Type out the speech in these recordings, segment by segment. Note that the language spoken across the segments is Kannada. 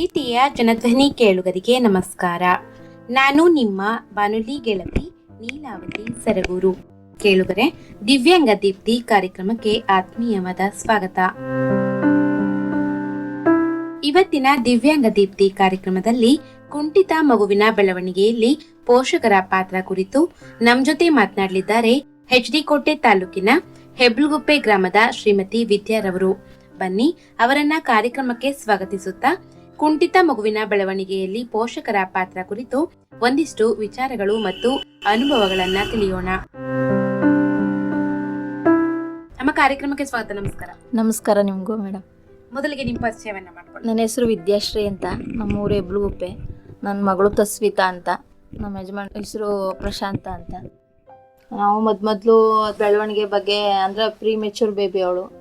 ಪ್ರೀತಿಯ ಜನಧ್ವನಿ ಕೇಳುಗರಿಗೆ ನಮಸ್ಕಾರ. ನಾನು ನಿಮ್ಮ ಬಾನುಲಿ ಗೆಳತಿ ನೀಲಾವತಿ ಸರಗೂರು. ಕೇಳುಗರೆ, ದಿವ್ಯಾಂಗ ದೀಪ್ತಿ ಕಾರ್ಯಕ್ರಮಕ್ಕೆ ಆತ್ಮೀಯವಾದ ಸ್ವಾಗತ. ಇವತ್ತಿನ ದಿವ್ಯಾಂಗ ದೀಪ್ತಿ ಕಾರ್ಯಕ್ರಮದಲ್ಲಿ ಕುಂಠಿತ ಮಗುವಿನ ಬೆಳವಣಿಗೆಯಲ್ಲಿ ಪೋಷಕರ ಪಾತ್ರ ಕುರಿತು ನಮ್ ಜೊತೆ ಮಾತನಾಡಲಿದ್ದಾರೆ ಎಚ್ ಡಿ ಕೋಟೆ ತಾಲೂಕಿನ ಹೆಬ್ಳುಗುಪ್ಪೆ ಗ್ರಾಮದ ಶ್ರೀಮತಿ ವಿದ್ಯಾರವರು. ಬನ್ನಿ, ಅವರನ್ನ ಕಾರ್ಯಕ್ರಮಕ್ಕೆ ಸ್ವಾಗತಿಸುತ್ತಾ ಕುಂಠಿತ ಮಗುವಿನ ಬೆಳವಣಿಗೆಯಲ್ಲಿ ಪೋಷಕರ ಪಾತ್ರ ಕುರಿತು ಒಂದಿಷ್ಟು ವಿಚಾರಗಳು ಮತ್ತು ಅನುಭವಗಳನ್ನ ತಿಳಿಯೋಣ. ನಮ್ಮ ಕಾರ್ಯಕ್ರಮಕ್ಕೆ ಸ್ವಾಗತ ನಮಸ್ಕಾರ. ನಮಸ್ಕಾರ ನಿಮಗೂ ಮೇಡಮ್ ಮೊದಲಿಗೆ ನಿಮ್ಮ ಪರಿಚಯವನ್ನ ಮಾಡ್ಕೊಳ್ಳಿ. ನನ್ನ ಹೆಸರು ವಿದ್ಯಾಶ್ರೀ ಅಂತ ನಮ್ಮ ಊರು ಹೆಬ್ಳುಗುಪ್ಪೆ. ನನ್ನ ಮಗಳು ತಸ್ವಿತಾ ಅಂತ ನಮ್ಮ ಯಜಮಾನ್ ಹೆಸರು ಪ್ರಶಾಂತ ಅಂತ. ನಾವು ಮೊದ್ ಮೊದಲು ಬೆಳವಣಿಗೆ ಬಗ್ಗೆ ಅಂದ್ರೆ ಪ್ರೀ ಮೆಚೂರ್ ಬೇಬಿ ಅವಳು.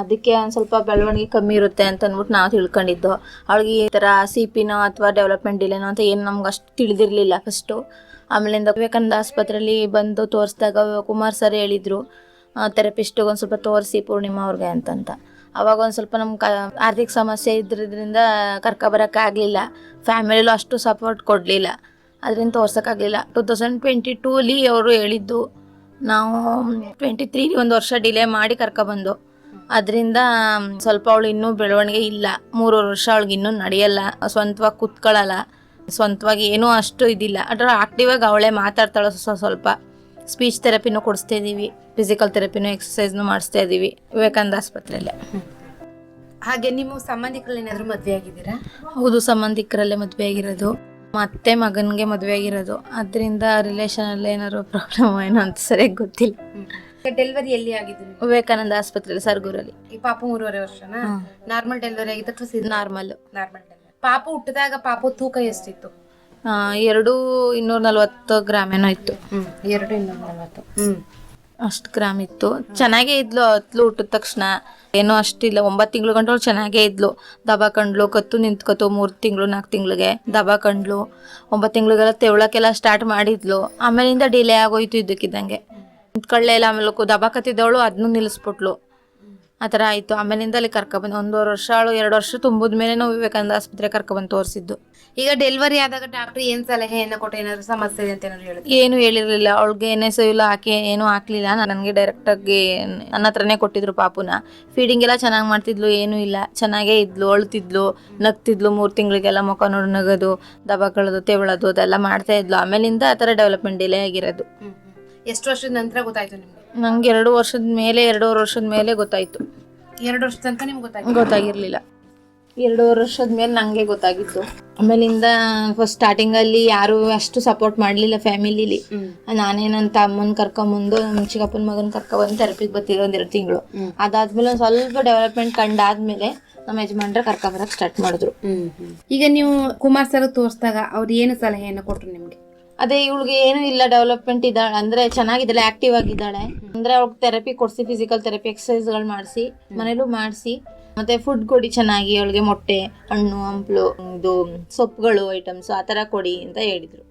ಅದಕ್ಕೆ ಒಂದು ಸ್ವಲ್ಪ ಬೆಳವಣಿಗೆ ಕಮ್ಮಿ ಇರುತ್ತೆ ಅಂತ ಅಂದ್ಬಿಟ್ಟು ನಾವು ತಿಳ್ಕೊಂಡಿದ್ದು. ಅವಳಿಗೆ ಈ ಥರ ಸಿ ಪಿನೋ ಅಥವಾ ಡೆವಲಪ್ಮೆಂಟ್ ಡಿಲೇನೋ ಅಂತ ಏನು ನಮ್ಗೆ ಅಷ್ಟು ತಿಳಿದಿರಲಿಲ್ಲ ಫಸ್ಟು ಆಮೇಲಿಂದ ವಿವೇಕಾನಂದ ಆಸ್ಪತ್ರೆಯಲ್ಲಿ ಬಂದು ತೋರಿಸಿದಾಗ ಕುಮಾರ್ ಸರ್ ಹೇಳಿದರು ಥೆರಪಿಸ್ಟಿಗೆ ಒಂದು ಸ್ವಲ್ಪ ತೋರಿಸಿ ಪೂರ್ಣಿಮಾ ಅವ್ರಿಗೆ ಅಂತಂತ. ಅವಾಗ ಒಂದು ಸ್ವಲ್ಪ ನಮ್ಮ ಕ, ಆರ್ಥಿಕ ಸಮಸ್ಯೆ ಇದ್ರಿಂದ ಕರ್ಕೊಬರೋಕ್ಕಾಗಲಿಲ್ಲ ಫ್ಯಾಮಿಲಿಲೂ ಅಷ್ಟು ಸಪೋರ್ಟ್ ಕೊಡಲಿಲ್ಲ. ಅದರಿಂದ ತೋರ್ಸೋಕ್ಕಾಗಲಿಲ್ಲ ಟೂ ತೌಸಂಡ್ ಟ್ವೆಂಟಿ ಟೂಲಿ ಅವರು ಹೇಳಿದ್ದು, ನಾವು ಟ್ವೆಂಟಿ ತ್ರೀಲಿ ಒಂದು ವರ್ಷ ಡಿಲೇ ಮಾಡಿ ಕರ್ಕೊಬಂದು ಅದರಿಂದ ಸ್ವಲ್ಪ ಅವಳು ಇನ್ನೂ ಬೆಳವಣಿಗೆ ಇಲ್ಲ. ಮೂರುವರೆ ವರ್ಷ ಅವಳಿಗೆ ಇನ್ನೂ ನಡೆಯಲ್ಲ. ಸ್ವಂತವಾಗಿ ಕೂತ್ಕೊಳ್ಳಲ್ಲ. ಸ್ವಂತವಾಗಿ ಏನೂ ಅಷ್ಟು ಇದಿಲ್ಲ. ಅದರ ಆಕ್ಟಿವಾಗಿ ಅವಳೇ ಮಾತಾಡ್ತಾಳೆ ಸ್ವ- ಸ್ವಲ್ಪ. ಸ್ಪೀಚ್ ಥೆರಪಿನೂ ಕೊಡಿಸ್ತಾ ಇದ್ದೀವಿ. ಫಿಸಿಕಲ್ ಥೆರಪಿನೂ ಎಕ್ಸಸೈಸ್ನು ಮಾಡಿಸ್ತಾ ಇದ್ದೀವಿ. ವಿವೇಕಾನಂದ ಆಸ್ಪತ್ರೆಯಲ್ಲೇ. ಹಾಗೆ ನಿಮ್ಮ ಸಂಬಂಧಿಕರಲ್ಲಿ ಏನಾದರೂ ಮದುವೆ ಆಗಿದ್ದೀರಾ? ಹೌದು ಸಂಬಂಧಿಕರಲ್ಲೇ ಮದುವೆ ಆಗಿರೋದು. ಮತ್ತೆ ಮಗನಿಗೆ ಮದುವೆ ಆಗಿರೋದು. ಅದರಿಂದ ರಿಲೇಷನಲ್ಲಿ ಏನಾದ್ರು ಪ್ರಾಬ್ಲಮ್ ಏನೋ ಅಂತ ಸರಿಯಾಗಿ ಗೊತ್ತಿಲ್ಲ. ಡೆಲಿವರಿ ಎಲ್ಲಿ ಆಗಿದ್ದು? ನಿಮ್ಗೆ? ವಿವೇಕಾನಂದ ಆಸ್ಪತ್ರೆಯಲ್ಲಿ ಸರ್ಗೂರಲ್ಲಿ. ಈ ಪಾಪು ಮೂರುವರೆ ವರ್ಷನಾ? ನಾರ್ಮಲ್ ಡೆಲಿವರಿ ಆಗಿತ್ತು ಅಥವಾ ನಾರ್ಮಲ್ ನಾರ್ಮಲ್ ಡೆಲಿವರಿ ಪಾಪು ಹುಟ್ಟಿದಾಗ ಪಾಪು ತೂಕ ಎಷ್ಟಿತ್ತು? ಎರಡು ಇನ್ನೂರ ನಲ್ವತ್ತು ಗ್ರಾಮ್ ಏನೋ ಇತ್ತು ಎರಡು ಇನ್ನೂರ ನಲವತ್ತು. ಹ್ಮ್. ಅಷ್ಟು ಗ್ರಾಮ್ ಇತ್ತು. ಚೆನ್ನಾಗೇ ಇದ್ಲು ಅತ್ಲು ಹುಟ್ಟಿದ ತಕ್ಷಣ. ಏನೋ ಅಷ್ಟಿಲ್ಲ ಒಂಬತ್ತು ತಿಂಗಳು ಗಂಟು ಅವ್ಳು ಚೆನ್ನಾಗೇ ಇದ್ಲು. ದಬಾ ಕಂಡ್ಲು ಕತ್ತು ನಿಂತ್ಕೊತು ಮೂರು ತಿಂಗಳು ನಾಲ್ಕು ತಿಂಗಳಿಗೆ ದಬಾ ಕಂಡ್ಲು. ಒಂಬತ್ತು ತಿಂಗಳಿಗೆಲ್ಲ ತೆವಳಕ್ಕೆಲ್ಲ ಸ್ಟಾರ್ಟ್ ಮಾಡಿದ್ಲು. ಆಮೇಲಿಂದ ಡಿಲೇ ಆಗೋಯ್ತು ಇದ್ದಕ್ಕಿದ್ದಂಗೆ ನಿಂತ್ಕೊಳ್ಳೇ ಇಲ್ಲ ಆಮೇಲೆ ದಬಾಕತ್ತಿದ್ದವಳು ದಬ ಕತ್ತಿದ್ದವಳು ಅದನ್ನೂ ನಿಲ್ಲಿಸ್ಬಿಟ್ಲು. ಆ ಥರ ಆಯಿತು. ಆಮೇಲಿಂದ ಅಲ್ಲಿ ಕರ್ಕೊಬಂದು ಒಂದೂವರೆ ವರ್ಷ ಅವಳು ಎರಡು ವರ್ಷ ತುಂಬಿದ ಮೇಲೆ ನಾವು ವಿವೇಕಾನಂದ ಆಸ್ಪತ್ರೆ ಕರ್ಕೊಬಂದು ತೋರಿಸಿದ್ದು. ಈಗ ಡೆಲಿವರಿ ಆದಾಗ ಡಾಕ್ಟರ್ ಏನು ಸಲಹೆಯನ್ನು ಕೊಟ್ಟು ಏನಾದ್ರು ಸಮಸ್ಯೆ ಇದೆ ಅಂತ ಏನಾದ್ರು ಹೇಳಿ ಏನು ಹೇಳಿರಲಿಲ್ಲ. ಅವಳಿಗೆ ಏನೇ ಇಲ್ಲ ಹಾಕಿ ಏನೂ ಹಾಕ್ಲಿಲ್ಲ. ನನಗೆ ಡೈರೆಕ್ಟಾಗಿ ನನ್ನ ಹತ್ರನೇ ಕೊಟ್ಟಿದ್ರು ಪಾಪುನ. ಫೀಡಿಂಗ್ ಎಲ್ಲ ಚೆನ್ನಾಗಿ ಮಾಡ್ತಿದ್ಲು ಏನೂ ಇಲ್ಲ. ಚೆನ್ನಾಗೇ ಇದ್ಲು ಅಳ್ತಿದ್ಲು ನಗ್ತಿದ್ಲು ಮೂರು ತಿಂಗಳಿಗೆಲ್ಲ ಮುಖ ನೋಡಿ ನಗೋದು ದಬ ಕಳೆದು ತೆವಳೋದು ಅದೆಲ್ಲ ಮಾಡ್ತಾ ಇದ್ಲು. ಆಮೇಲಿಂದ ಆ ಥರ ಡೆವಲಪ್ಮೆಂಟ್ ಡಿಲೇ ಆಗಿರೋದು. ಎಷ್ಟು ವರ್ಷದ ನಂತರ ಗೊತ್ತಾಯ್ತು ನಿಮ್ಗೆ? ನಂಗೆ ಎರಡು ವರ್ಷದ ಮೇಲೆ ಎರಡೂವರೆ ವರ್ಷದ ಮೇಲೆ ಗೊತ್ತಾಯ್ತು. ಎರಡು ವರ್ಷದ ತನಕ ನಿಮ್ಗೆ ಗೊತ್ತಾಯ್ತು? ಗೊತ್ತಾಗಿರ್ಲಿಲ್ಲ. ಎರಡೂವರೆ ವರ್ಷದ ಮೇಲೆ ನನಗೆ ಗೊತ್ತಾಗಿತ್ತು. ಆಮೇಲಿಂದ ಫಸ್ಟ್ ಸ್ಟಾರ್ಟಿಂಗಲ್ಲಿ ಯಾರು ಅಷ್ಟು ಸಪೋರ್ಟ್ ಮಾಡಲಿಲ್ಲ ಫ್ಯಾಮಿಲಿಲಿ ನಾನೇನಂತ ನಾನೇ ನನ್ನ ತಮ್ಮನ ಕರ್ಕೊಂಬಂದು ನಮ್ಮ ಚಿಕ್ಕಪ್ಪನ ಮಗನ ಕರ್ಕೊಂಬಂದು ಥೆರಪಿಗೆ ಬರ್ತಿದ್ದೆ ಒಂದು ಎರಡು ತಿಂಗಳು. ಅದಾದ್ಮೇಲೆ ಒಂದು ಸ್ವಲ್ಪ ಡೆವಲಪ್ಮೆಂಟ್ ಕಂಡಾದ್ಮೇಲೆ ನಮ್ಮ ಯಜಮಾನ್ರ ಕರ್ಕೊಂಬರಕ್ಕೆ ಸ್ಟಾರ್ಟ್ ಮಾಡಿದ್ರು. ಈಗ ನೀವು ಕುಮಾರ್ ಸರ್ ತೋರಿಸಿದಾಗ ಅವ್ರು ಏನು ಸಲಹೆಯನ್ನು ಕೊಟ್ರು ನಿಮ್ಗೆ? ಅದೇ ಇವಳಿಗೆ ಏನು ಇಲ್ಲ ಡೆವಲಪ್ಮೆಂಟ್ ಇದ್ದಾಳೆ ಅಂದ್ರೆ ಚೆನ್ನಾಗಿದ್ದಾಳೆ ಆಕ್ಟಿವ್ ಆಗಿದ್ದಾಳೆ. ಅಂದ್ರೆ ಅವ್ಳಿಗೆ ಥೆರಪಿ ಕೊಡಿಸಿ ಫಿಸಿಕಲ್ ಥೆರಪಿ ಎಕ್ಸಸೈಸ್ಗಳು ಮಾಡಿಸಿ ಮನೇಲೂ ಮಾಡಿಸಿ. ಮತ್ತೆ ಫುಡ್ ಕೊಡಿ ಚೆನ್ನಾಗಿ ಅವಳಿಗೆ ಮೊಟ್ಟೆ ಹಣ್ಣು ಹಂಪ್ಲು ಇದು ಸೊಪ್ಪುಗಳು ಐಟಮ್ಸ್ ಆ ಥರ ಕೊಡಿ ಅಂತ ಹೇಳಿದ್ರು.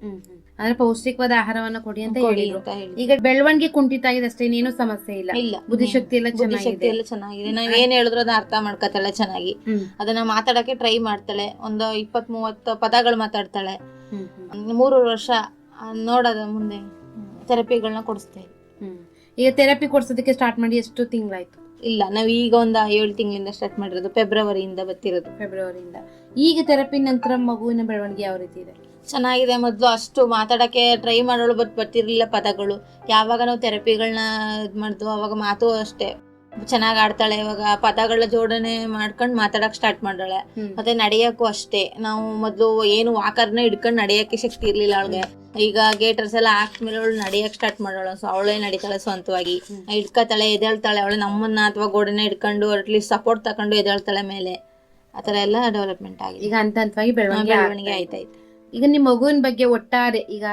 ಅಂದ್ರೆ ಪೌಷ್ಟಿಕವಾದ ಆಹಾರವನ್ನ ಕೊಡಿ ಅಂತ ಹೇಳಿ ಹೇಳಿದ್ರು. ಅಂತ ಹೇಳಿದ್ರು. ಈಗ ಬೆಳವಣಿಗೆ ಕುಂಠಿತ ಆಗಿದೆ ಅಷ್ಟೇ ಇನ್ನೇನು ಸಮಸ್ಯೆ ಇಲ್ಲ. ಇಲ್ಲ. ಬುದ್ಧಿಶಕ್ತಿ ಎಲ್ಲ ಬುದ್ಧಿಶಕ್ತಿ ಚೆನ್ನಾಗಿದೆ. ಎಲ್ಲ ಚೆನ್ನಾಗಿದೆ. ನಾವ್ ಏನ್ ಹೇಳಿದ್ರು ಅದನ್ನ ಅರ್ಥ ಮಾಡ್ಕೊತಾಳೆ ಚೆನ್ನಾಗಿ. ಹ್ಮ್. ಅದನ್ನ ಮಾತಾಡಕ್ಕೆ ಟ್ರೈ ಮಾಡ್ತಾಳೆ. ಒಂದು ಇಪ್ಪತ್ ಮೂವತ್ತು ಪದಗಳು ಮಾತಾಡ್ತಾಳೆ. ಹ್ಮ್ ಹ್ಮ್. ಮೂರು ವರ್ಷ ನೋಡೋದ ಮುಂದೆ ಥೆರಪಿಗಳನ್ನ ಕೊಡಿಸ್ತಾ ಇದ್ವಿ ಈಗ ಥೆರಪಿ ಕೊಡ್ಸೋದಕ್ಕೆ ಸ್ಟಾರ್ಟ್ ಮಾಡಿ ಎಷ್ಟು ತಿಂಗಳಾಯ್ತು? ಇಲ್ಲ ನಾವು ಈಗ ಒಂದು ಏಳು ತಿಂಗಳಿಂದ ಸ್ಟಾರ್ಟ್ ಮಾಡಿರೋದು ಫೆಬ್ರವರಿಯಿಂದ ಬತ್ತಿರೋದು ಫೆಬ್ರವರಿಯಿಂದ ಈಗ ಥೆರಪಿ ನಂತರ ಮಗುವಿನ ಬೆಳವಣಿಗೆ ಯಾವ ರೀತಿ ಇದೆ? ಚೆನ್ನಾಗಿದೆ ಮೊದಲು ಅಷ್ಟು ಮಾತಾಡೋಕ್ಕೆ ಟ್ರೈ ಮಾಡೋಳು ಬಟ್ ಬರ್ತಿರ್ಲಿಲ್ಲ ಪದಗಳು. ಯಾವಾಗ ನಾವು ಥೆರಪಿಗಳನ್ನ ಇದು ಮಾಡಿದ್ವು ಅವಾಗ ಮಾತು ಅಷ್ಟೇ. ಚೆನ್ನಾಗಿ ಆಡ್ತಾಳೆ ಇವಾಗ ಪದಗಳ ಜೋಡಣೆ ಮಾಡ್ಕೊಂಡು ಮಾತಾಡಕ್ ಸ್ಟಾರ್ಟ್ ಮಾಡಾಳೆ. ಮತ್ತೆ ನಡೆಯಕ್ಕೂ ಅಷ್ಟೇ. ನಾವು ಮೊದಲು ಏನು ವಾಕರ್ನ ಹಿಡ್ಕೊಂಡು ನಡೆಯಕ್ಕೆ ಶಕ್ತಿ ಇರ್ಲಿಲ್ಲ ಅವಳಿಗೆ. ಈಗ ಗೇಟರ್ಸ್ ಎಲ್ಲ ಹಾಕ್ಮೇಲೆ ಅವಳು ನಡೆಯಕ್ ಸ್ಟಾರ್ಟ್ ಮಾಡೋಳು ಸೊ ಅವಳೇ ನಡೀತಾಳೆ ಸ್ವಂತವಾಗಿ. ಹಿಡ್ಕತಾಳೆ ಎದೇಳ್ತಾಳೆ ಅವಳು ನಮ್ಮನ್ನ ಅಥವಾ ಗೋಡೆನ ಹಿಡ್ಕೊಂಡು ಅಟ್ಲೀಸ್ಟ್ ಸಪೋರ್ಟ್ ತಕೊಂಡು ಎದೇಳ್ತಾಳೆ ಮೇಲೆ. ಆತರ ಎಲ್ಲ ಡೆವಲಪ್ಮೆಂಟ್ ಆಗಿದೆ. ಈಗ ಹಂತ ಹಂತವಾಗಿ ಬೆಳವಣಿಗೆ ಆಯ್ತಾಯ್ತು. ಈಗ ನಿಮ್ಮ ಮಗುವಿನ ಬಗ್ಗೆ ಒಟ್ಟಾರೆ ಈಗ